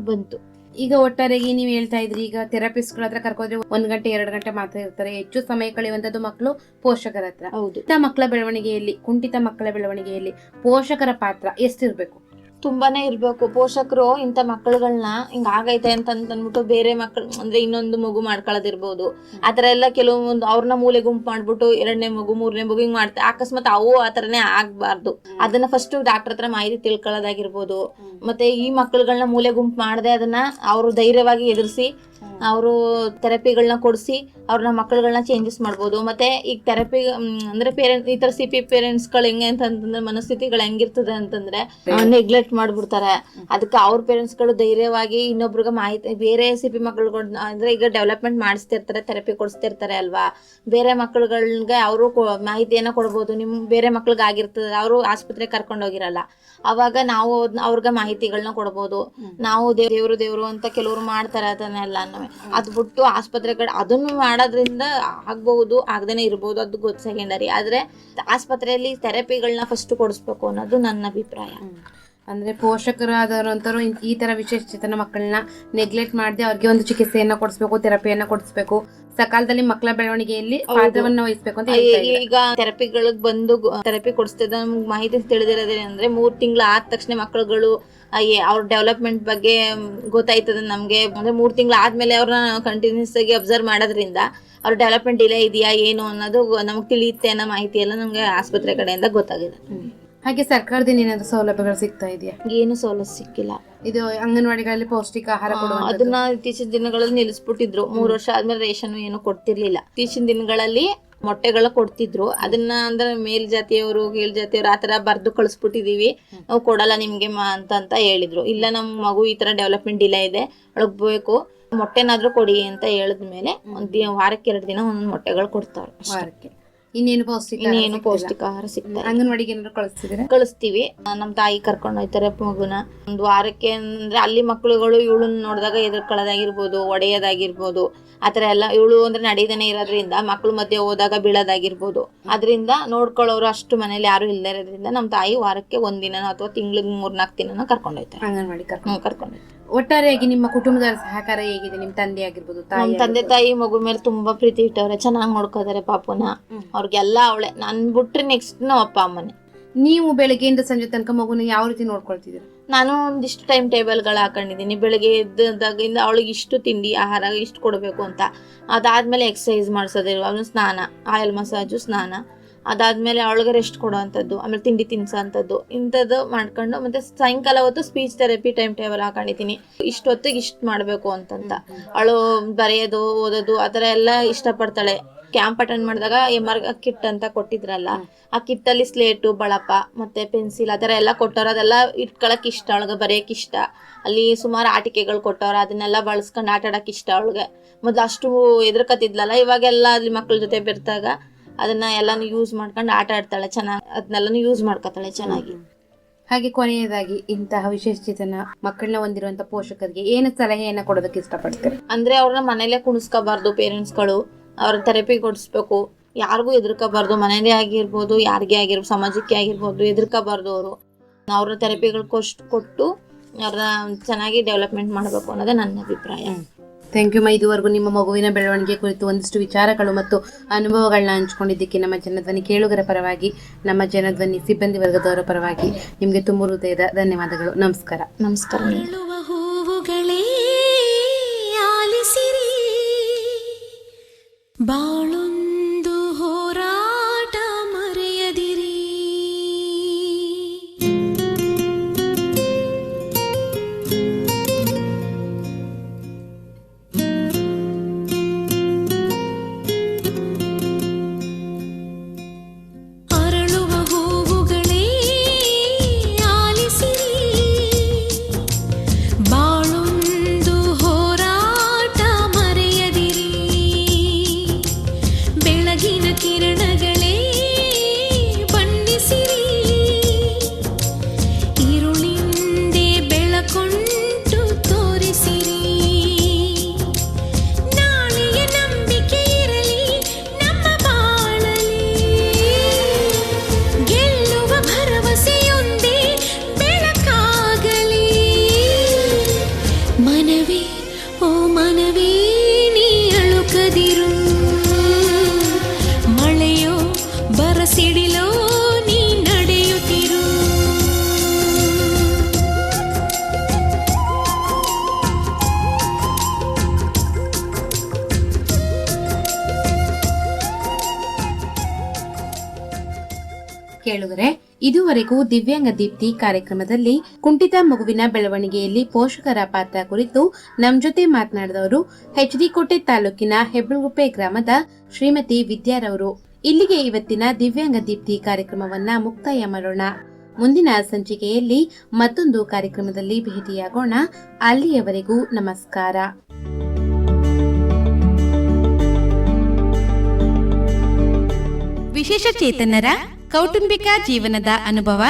ಬಂತು. ಈಗ ಒಟ್ಟಾರೆಗೆ ನೀವು ಹೇಳ್ತಾ ಇದ್ರಿ ಈಗ ಥೆರಪಿಸ್ಟ್ಗಳ ಹತ್ರ ಕರ್ಕೋದ್ರೆ ಒಂದ್ ಗಂಟೆ ಎರಡು ಗಂಟೆ ಮಾತ್ರ ಇರ್ತಾರೆ. ಹೆಚ್ಚು ಸಮಯ ಕಳೆಯುವಂತದ್ದು ಮಕ್ಕಳು ಪೋಷಕರ ಹತ್ರ ಹೌದು ಮಕ್ಕಳ ಬೆಳವಣಿಗೆಯಲ್ಲಿ ಕುಂಠಿತ ಮಕ್ಕಳ ಬೆಳವಣಿಗೆಯಲ್ಲಿ ಪೋಷಕರ ಪಾತ್ರ ಎಷ್ಟಿರ್ಬೇಕು? ತುಂಬಾನೇ ಇರ್ಬೇಕು. ಪೋಷಕರು ಇಂಥ ಮಕ್ಕಳುಗಳನ್ನ ಹಿಂಗ ಆಗೈತೆ ಅಂತ ಅಂದ್ಬಿಟ್ಟು ಬೇರೆ ಮಕ್ಕಳು ಅಂದ್ರೆ ಇನ್ನೊಂದು ಮಗು ಮಾಡ್ಕೊಳ್ಳೋದಿರ್ಬೋದು ಆತರ ಎಲ್ಲ ಕೆಲವೊಂದು ಅವ್ರನ್ನ ಮೂಲೆ ಗುಂಪು ಮಾಡ್ಬಿಟ್ಟು ಎರಡನೇ ಮಗು ಮೂರನೇ ಮಗು ಹಿಂಗ್ ಮಾಡ್ತಾರೆ ಅಕಸ್ಮಾತ್ ಅವು ಆತರನೇ ಆಗ್ಬಾರ್ದು. ಅದನ್ನ ಫಸ್ಟ್ ಡಾಕ್ಟರ್ ಹತ್ರ ಮಾಹಿತಿ ತಿಳ್ಕೊಳ್ಳೋದಾಗಿರ್ಬೋದು. ಮತ್ತೆ ಈ ಮಕ್ಕಳುಗಳನ್ನ ಮೂಲೆ ಗುಂಪು ಮಾಡದೆ ಅದನ್ನ ಅವರು ಧೈರ್ಯವಾಗಿ ಎದುರಿಸಿ ಅವರು ಥೆರಪಿಗಳನ್ನ ಕೊಡಿಸಿ ಅವ್ರನ್ನ ಮಕ್ಕಳುಗಳನ್ನ ಚೇಂಜಸ್ ಮಾಡ್ಬೋದು. ಮತ್ತೆ ಈಗ ಥೆರಪಿ ಅಂದ್ರೆ ಪೇರೆಂಟ್ ಈ ತರ ಸಿ ಪಿ ಪೇರೆಂಟ್ಸ್ಗಳು ಹೆಂಗೆ ಅಂತಂದ್ರೆ ಮನಸ್ಥಿತಿಗಳು ಹೆಂಗಿರ್ತದೆ ಅಂತಂದ್ರೆ ನೆಗ್ಲೆಕ್ಟ್ ಮಾಡಿಬಿಡ್ತಾರೆ. ಅದಕ್ಕೆ ಅವ್ರ ಪೇರೆಂಟ್ಸ್ಗಳು ಧೈರ್ಯವಾಗಿ ಇನ್ನೊಬ್ರಿಗೆ ಮಾಹಿತಿ ಬೇರೆ ಸಿ ಪಿ ಮಕ್ಕಳುಗಳು ಅಂದ್ರೆ ಈಗ ಡೆವಲಪ್ಮೆಂಟ್ ಮಾಡಿಸ್ತಿರ್ತಾರೆ ಥೆರಪಿ ಕೊಡಿಸ್ತಿರ್ತಾರೆ ಅಲ್ವಾ? ಬೇರೆ ಮಕ್ಕಳುಗಳಿಗೆ ಅವರು ಮಾಹಿತಿಯನ್ನ ಕೊಡ್ಬೋದು. ನಿಮ್ ಬೇರೆ ಮಕ್ಳಿಗೆ ಆಗಿರ್ತದೆ. ಅವರು ಆಸ್ಪತ್ರೆಗೆ ಕರ್ಕೊಂಡು ಹೋಗಿರಲ್ಲ. ಅವಾಗ ನಾವು ಅವ್ರಿಗೆ ಮಾಹಿತಿಗಳನ್ನ ಕೊಡ್ಬೋದು. ನಾವು ದೇವ್ರು ದೇವ್ರು ಅಂತ ಕೆಲವರು ಮಾಡ್ತಾರೆ ಅದನ್ನೆಲ್ಲ ಅದ್ ಬಿಟ್ಟು ಆಸ್ಪತ್ರೆ ಕಡೆ ಅದನ್ನು ಮಾಡೋದ್ರಿಂದ ಆಗ್ಬಹುದು ಆಗದೇನೆ ಇರ್ಬೋದು ಅದು ಗೊತ್ತು ಸೆಕೆಂಡರಿ ಆದರೆ ಆಸ್ಪತ್ರೆಯಲ್ಲಿ ಥೆರಪಿಗಳನ್ನ ಫಸ್ಟ್ ಕೊಡಿಸ್ಬೇಕು ಅನ್ನೋದು ನನ್ನ ಅಭಿಪ್ರಾಯ. ಅಂದ್ರೆ ಪೋಷಕರಾದವರು ಈ ತರ ವಿಶೇಷ ಚೇತನ ಮಕ್ಕಳನ್ನ ನೆಗ್ಲೆಕ್ಟ್ ಮಾಡದೆ ಅವ್ರಿಗೆ ಒಂದು ಚಿಕಿತ್ಸೆಯನ್ನ ಕೊಡಿಸ್ಬೇಕು ಥೆರಪಿಯನ್ನ ಕೊಡಿಸ್ಬೇಕು ಸಕಾಲದಲ್ಲಿ ಮಕ್ಕಳ ಬೆಳವಣಿಗೆಯಲ್ಲಿ. ಪಾತ್ರವನ್ನ ವಹಿಸ್ಬೇಕು ಅಂತ ಈಗ ಥೆರಪಿಗಳಿಗೆ ಬಂದು ಥೆರಪಿ ಕೊಡಿಸ್ತಿದ್ದ ನಮ್ಗೆ ಮಾಹಿತಿ ತಿಳಿದಿರೋದೇ ಅಂದ್ರೆ ಮೂರ್ ತಿಂಗಳು ಆದ ತಕ್ಷಣ ಮಕ್ಕಳುಗಳು ಅವ್ರ ಡೆವಲಪ್ಮೆಂಟ್ ಬಗ್ಗೆ ಗೊತ್ತಾಯ್ತದ ನಮ್ಗೆ ಅಂದ್ರೆ ಮೂರ್ ತಿಂಗಳು ಆದ್ಮೇಲೆ ಅವ್ರನ್ನ ಕಂಟಿನ್ಯೂಸ್ ಆಗಿ ಅಬ್ಸರ್ವ್ ಮಾಡೋದ್ರಿಂದ ಅವ್ರ ಡೆವಲಪ್ಮೆಂಟ್ ಡಿಲೇ ಇದೆಯಾ ಏನು ಅನ್ನೋದು ನಮ್ಗೆ ತಿಳಿಯುತ್ತೆ ಅನ್ನೋ ಮಾಹಿತಿ ಎಲ್ಲ ನಮ್ಗೆ ಆಸ್ಪತ್ರೆ ಕಡೆಯಿಂದ ಗೊತ್ತಾಗಿದೆ. ಹಾಗೆ ಸರ್ಕಾರದಿಂದ ಏನಾದ್ರು ಸೌಲಭ್ಯಗಳು ಸಿಗ್ತಾ ಇದೆಯಾ? ಏನು ಸೌಲಭ್ಯ ಸಿಕ್ಕಿಲ್ಲ. ಇದು ಅಂಗನವಾಡಿಗಳಲ್ಲಿ ಪೌಷ್ಟಿಕ ಆಹಾರ ಆ, ಕೊಡುವಂಥದ್ದು. ಅದನ್ನ ಇತ್ತೀಚಿನ ದಿನಗಳಲ್ಲಿ ನಿಲ್ಲಿಸ್ಬಿಟ್ಟಿದ್ರು. ಮೂರು ವರ್ಷ ಆದ್ಮೇಲೆ ರೇಷನ್ ಏನು ಕೊಡ್ತಿರ್ಲಿಲ್ಲ. ಇತ್ತೀಚಿನ ದಿನಗಳಲ್ಲಿ ಮೊಟ್ಟೆಗಳ ಕೊಡ್ತಿದ್ರು. ಅದನ್ನ ಅಂದ್ರೆ ಮೇಲ್ಜಾತಿಯವರು ಕೀಳ್ಜಾತಿಯವರು ಆತರ ಬರ್ದು ಕಳಿಸ್ಬಿಟ್ಟಿದೀವಿ. ನಾವು ಕೊಡಲ್ಲ ನಿಮ್ಗೆ ಮ ಅಂತ ಅಂತ ಹೇಳಿದ್ರು. ಇಲ್ಲ ನಮ್ ಮಗು ಈ ತರ ಡೆವಲಪ್ಮೆಂಟ್ ಡಿಲೇ ಇದೆ. ಒಳಗ್ಬೇಕು ಮೊಟ್ಟೆನಾದ್ರೂ ಕೊಡಿ ಅಂತ ಹೇಳಿದ್ಮೇಲೆ ಒಂದ್ ದಿ- ವಾರಕ್ಕೆ ಎರಡು ದಿನ ಒಂದೊಂದು ಮೊಟ್ಟೆಗಳು ಕೊಡ್ತಾರೆ ವಾರಕ್ಕೆ. ಇನ್ನೇನು ಪೌಷ್ಟಿಕ ಇನ್ನೇನು. ಪೌಷ್ಟಿಕ ಆಹಾರ ಸಿಗ್ತದೆ. ಅಂಗನವಾಡಿಗೆ ಏನಾದ್ರು ಕಳಿಸ್ತಿದ್ರೆ ಕಳಿಸ್ತೀವಿ ನಮ್ಮ ತಾಯಿ ಕರ್ಕೊಂಡು ಹೋಯ್ತಾರೆ ಮಗುನ ಒಂದು ವಾರಕ್ಕೆ ಅಂದ್ರೆ ಅಲ್ಲಿ ಮಕ್ಕಳುಗಳು ಇವಳನ್ನ ನೋಡಿದಾಗ ಎದುರ್ಕೊಳ್ಳೋದಾಗಿರ್ಬೋದು ಒಡೆಯೋದಾಗಿರ್ಬೋದು ಆತರ ಎಲ್ಲ ಇವಳು ಅಂದ್ರೆ ನಡೀದೇನೆ ಇರೋದ್ರಿಂದ ಮಕ್ಕಳು ಮಧ್ಯೆ ಹೋದಾಗ ಬೀಳೋದಾಗಿರ್ಬೋದು ಅದರಿಂದ ನೋಡ್ಕೊಳ್ಳೋರು ಅಷ್ಟು ಮನೇಲಿ ಯಾರು ಇಲ್ಲದೆ ಇರೋದ್ರಿಂದ ನಮ್ಮ ತಾಯಿ ವಾರಕ್ಕೆ ಒಂದಿನ ಅಥವಾ ತಿಂಗ್ಳಿಗೆ ಮೂರ್ನಾಲ್ಕು ದಿನನ ಕರ್ಕೊಂಡು ಹೋಯ್ತಾರೆ ಅಂಗನವಾಡಿ ಕರ್ಕೊಂಡು ಕರ್ಕೊಂಡು. ಒಟ್ಟಾರೆಯಾಗಿ ನಿಮ್ಮ ಕುಟುಂಬದ ಸಹಕಾರ ಹೇಗಿದೆ? ನಿಮ್ ತಂದೆ ಆಗಿರ್ಬೋದು ತಾಯಿ ತಂದೆ ತಾಯಿ ಮಗು ಮೇಲೆ ತುಂಬಾ ಪ್ರೀತಿ ಇಟ್ಟವ್ರೆ. ಚೆನ್ನಾಗಿ ನೋಡ್ಕೋತಾರೆ ಪಾಪುನ. ಅವ್ರಿಗೆಲ್ಲ ಅವಳೆ. ನನ್ ಬಿಟ್ರೆ ನೆಕ್ಸ್ಟ್ ನಮ್ಮ ಅಪ್ಪ ಅಮ್ಮನೆ. ನೀವು ಬೆಳಗ್ಗೆಯಿಂದ ಸಂಜೆ ತನಕ ಮಗುನ ಯಾವ ರೀತಿ ನೋಡ್ಕೊಳ್ತಿದ್ದೀರಾ? ನಾನು ಒಂದಿಷ್ಟು ಟೈಮ್ ಟೇಬಲ್ಗಳು ಹಾಕೊಂಡಿದ್ದೀನಿ. ಬೆಳಗ್ಗೆ ಎದ್ದಾಗಿಂದ ಅವಳಿಗೆ ಇಷ್ಟು ತಿಂಡಿ ಆಹಾರ ಇಷ್ಟು ಕೊಡಬೇಕು ಅಂತ. ಅದಾದ್ಮೇಲೆ ಎಕ್ಸಸೈಸ್ ಮಾಡಿಸೋದಿಲ್ಲ ಆಮೇಲೆ ಸ್ನಾನ ಆಯಿಲ್ ಮಸಾಜು ಸ್ನಾನ. ಅದಾದ್ಮೇಲೆ ಅವಳಿಗೆ ರೆಸ್ಟ್ ಕೊಡೋವಂಥದ್ದು ಆಮೇಲೆ ತಿಂಡಿ ತಿನ್ಸೋಂಥದ್ದು, ಇಂಥದ್ದು ಮಾಡ್ಕೊಂಡು ಮತ್ತೆ ಸಾಯಂಕಾಲ ಹೊತ್ತು ಸ್ಪೀಚ್ ಥೆರಪಿ ಟೈಮ್ ಟೇಬಲ್ ಹಾಕೊಂಡಿದ್ದೀನಿ. ಇಷ್ಟೊತ್ತಿಗೆ ಇಷ್ಟು ಮಾಡಬೇಕು ಅಂತಂತ. ಅವಳು ಬರೆಯೋದು, ಓದೋದು, ಆ ಥರ ಎಲ್ಲ ಇಷ್ಟಪಡ್ತಾಳೆ. ಕ್ಯಾಂಪ್ ಅಟೆಂಡ್ ಮಾಡಿದಾಗ ಎಂ ಆರ್ ಕಿಟ್ ಅಂತ ಕೊಟ್ಟಿದ್ರಲ್ಲ, ಆ ಕಿಟ್ ಅಲ್ಲಿ ಸ್ಲೇಟು ಬಳಪ, ಮತ್ತೆ ಪೆನ್ಸಿಲ್ ಆ ಥರ ಎಲ್ಲ ಕೊಟ್ಟವ್ರು. ಅದೆಲ್ಲ ಇಟ್ಕೊಳಕ್ ಇಷ್ಟ ಅವಳಿಗೆ, ಬರೆಯಕ್ ಇಷ್ಟ. ಅಲ್ಲಿ ಸುಮಾರು ಆಟಿಕೆಗಳು ಕೊಟ್ಟವ್ರು, ಅದನ್ನೆಲ್ಲ ಬಳಸ್ಕೊಂಡು ಆಟ ಇಷ್ಟ ಅವಳಿಗೆ. ಮೊದಲು ಅಷ್ಟು ಎದುರ್ಕತಿದ್ಲಲ್ಲ ಇವಾಗೆಲ್ಲ ಅಲ್ಲಿ ಮಕ್ಳ ಜೊತೆ ಬೆರ್ತಾಗ ಅದನ್ನ ಎಲ್ಲಾನು ಯೂಸ್ ಮಾಡ್ಕೊಂಡು ಆಟ ಆಡ್ತಾಳೆ ಚೆನ್ನಾಗಿ ಅದನ್ನೆಲ್ಲಾನು ಯೂಸ್ ಮಾಡ್ಕೊತಾಳೆ ಚೆನ್ನಾಗಿ. ಹಾಗೆ ಕೊನೆಯದಾಗಿ ಇಂತಹ ವಿಶೇಷ ಚೇತನ ಮಕ್ಕಳನ್ನ ಹೊಂದಿರುವಂತ ಪೋಷಕರಿಗೆ ಏನು ಸಲಹೆಯನ್ನ ಕೊಡೋದಕ್ಕೆ ಇಷ್ಟಪಡ್ತಾರೆ? ಅಂದ್ರೆ ಅವ್ರನ್ನ ಮನೇಲೆ ಕುಣಿಸ್ಕೋಬಾರ್ದು ಪೇರೆಂಟ್ಸ್ಗಳು ಅವ್ರ ಥೆರಪಿ ಕೊಡಿಸ್ಬೇಕು. ಯಾರಿಗೂ ಎದುರ್ಕೋಬಾರ್ದು ಮನೇಲೆ ಆಗಿರ್ಬೋದು ಯಾರಿಗೆ ಆಗಿರ್ಬೋದು ಸಮಾಜಕ್ಕೆ ಆಗಿರ್ಬೋದು ಎದುರ್ಕೋಬಾರ್ದು ಅವರು. ಅವ್ರ ಥೆರಪಿಗಳು ಕೊಷ್ಟು ಕೊಟ್ಟು ಅವ್ರನ್ನ ಚೆನ್ನಾಗಿ ಡೆವಲಪ್ಮೆಂಟ್ ಮಾಡಬೇಕು ಅನ್ನೋದೇ ನನ್ನ ಅಭಿಪ್ರಾಯ. ಥ್ಯಾಂಕ್ ಯು ಮಾ ಇದುವರೆಗೂ ನಿಮ್ಮ ಮಗುವಿನ ಬೆಳವಣಿಗೆ ಕುರಿತು ಒಂದಿಷ್ಟು ವಿಚಾರಗಳು ಮತ್ತು ಅನುಭವಗಳನ್ನ ಹಂಚಿಕೊಂಡಿದ್ದಕ್ಕೆ ನಮ್ಮ ಜನಧ್ವನಿ ಕೇಳುಗರ ಪರವಾಗಿ ನಮ್ಮ ಜನಧ್ವನಿ ಸಿಬ್ಬಂದಿ ವರ್ಗದವರ ಪರವಾಗಿ ನಿಮಗೆ ತುಂಬ ಹೃದಯದ ಧನ್ಯವಾದಗಳು. ನಮಸ್ಕಾರ. ನಮಸ್ಕಾರ. ಹೂವುಗಳೇ ಆಲಿಸಿರಿ. ಬರಸಿಡಿಲೋ ನೀ ನಡೆಯುತ್ತಿರು. ಇದುವರೆಗೂ ದಿವ್ಯಾಂಗ ದೀಪ್ತಿ ಕಾರ್ಯಕ್ರಮದಲ್ಲಿ ಕುಂಠಿತ ಮಗುವಿನ ಬೆಳವಣಿಗೆಯಲ್ಲಿ ಪೋಷಕರ ಪಾತ್ರ ಕುರಿತು ನಮ್ ಜೊತೆ ಮಾತನಾಡಿದವರು ಹೆಚ್ಡಿಕೋಟೆ ಕೋಟೆ ತಾಲೂಕಿನ ಹೆಬ್ಬಳಗುಪ್ಪೆ ಗ್ರಾಮದ ಶ್ರೀಮತಿ ವಿದ್ಯಾರವರು. ಇಲ್ಲಿಗೆ ಇವತ್ತಿನ ದಿವ್ಯಾಂಗ ದೀಪ್ತಿ ಕಾರ್ಯಕ್ರಮವನ್ನ ಮುಕ್ತಾಯ ಮಾಡೋಣ ಮುಂದಿನ ಸಂಚಿಕೆಯಲ್ಲಿ ಮತ್ತೊಂದು ಕಾರ್ಯಕ್ರಮದಲ್ಲಿ ಭೇಟಿಯಾಗೋಣ. ಅಲ್ಲಿಯವರೆಗೂ ನಮಸ್ಕಾರ. ವಿಶೇಷ ಚೇತನರ ಕೌಟುಂಬಿಕ ಜೀವನದ ಅನುಭವ.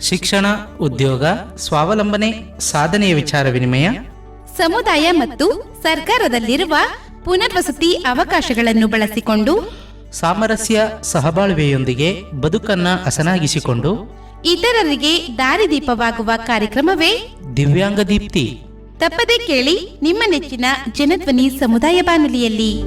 ಶಿಕ್ಷಣ ಉದ್ಯೋಗ ಸ್ವಾವಲಂಬನೆ ಸಾಧನೆಯ ವಿಚಾರ ವಿನಿಮಯ. ಸಮುದಾಯ ಮತ್ತು ಸರ್ಕಾರದಲ್ಲಿರುವ ಪುನರ್ವಸತಿ ಅವಕಾಶಗಳನ್ನು ಬಳಸಿಕೊಂಡು ಸಾಮರಸ್ಯ ಸಹಬಾಳ್ವೆಯೊಂದಿಗೆ ಬದುಕನ್ನ ಹಸನಾಗಿಸಿಕೊಂಡು ಇತರರಿಗೆ ದಾರಿದೀಪವಾಗುವ ಕಾರ್ಯಕ್ರಮವೇ? ದಿವ್ಯಾಂಗ ದೀಪ್ತಿ ತಪ್ಪದೆ ಕೇಳಿ ನಿಮ್ಮ ನೆಚ್ಚಿನ ಜನಧ್ವನಿ ಸಮುದಾಯ ಬಾನುಲಿಯಲ್ಲಿ.